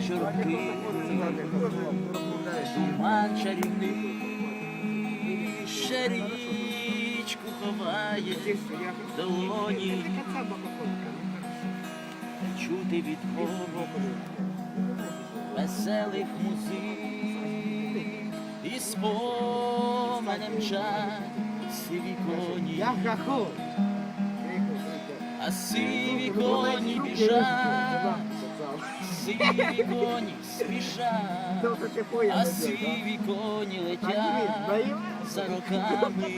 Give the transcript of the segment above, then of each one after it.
журби, туман чарівний, ще річку ховає долоні, чути від Бога веселих музик і споменем сиві коні, а сиві коні біжать, сиві коні спішать, а сиві коні летять за роками.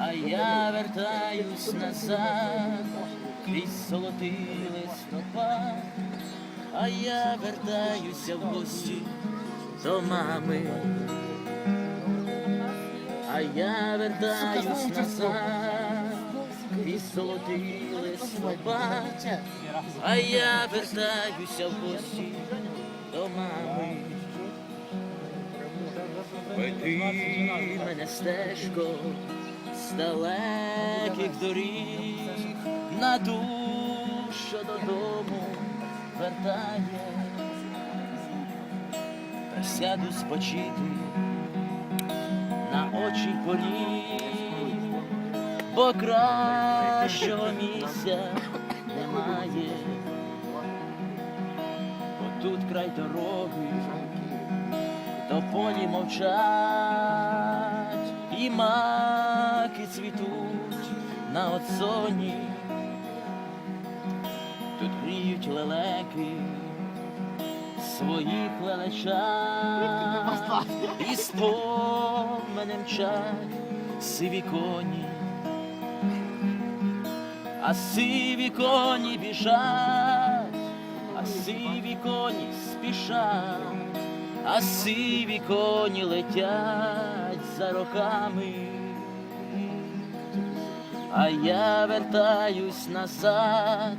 А я вертаюсь назад крізь золотий листопад, а я вертаюся в гості до мами. А я вертаюсь назад золотий листопад, а я вертаюся в гості до мами. Веди мене стежко з далеких доріг на душу додому вертає, присяду спочити на очі поріг, бо кращого місця немає, бо тут край дороги то полі мовчать, і маки цвітуть на оцоні, тут гріють лелеки своїх лелечат, і споменем мчать сиві коні, а сиві коні біжать, а сиві коні спішать а сиві коні летять за роками, а я вертаюсь назад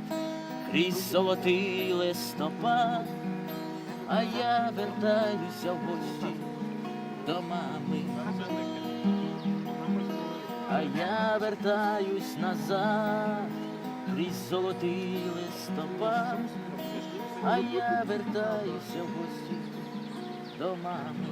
крізь золотий листопад, а я вертаюся в гості до мами, я вертаюсь назад крізь золотий листопад, а я вертаюся в гості до мами.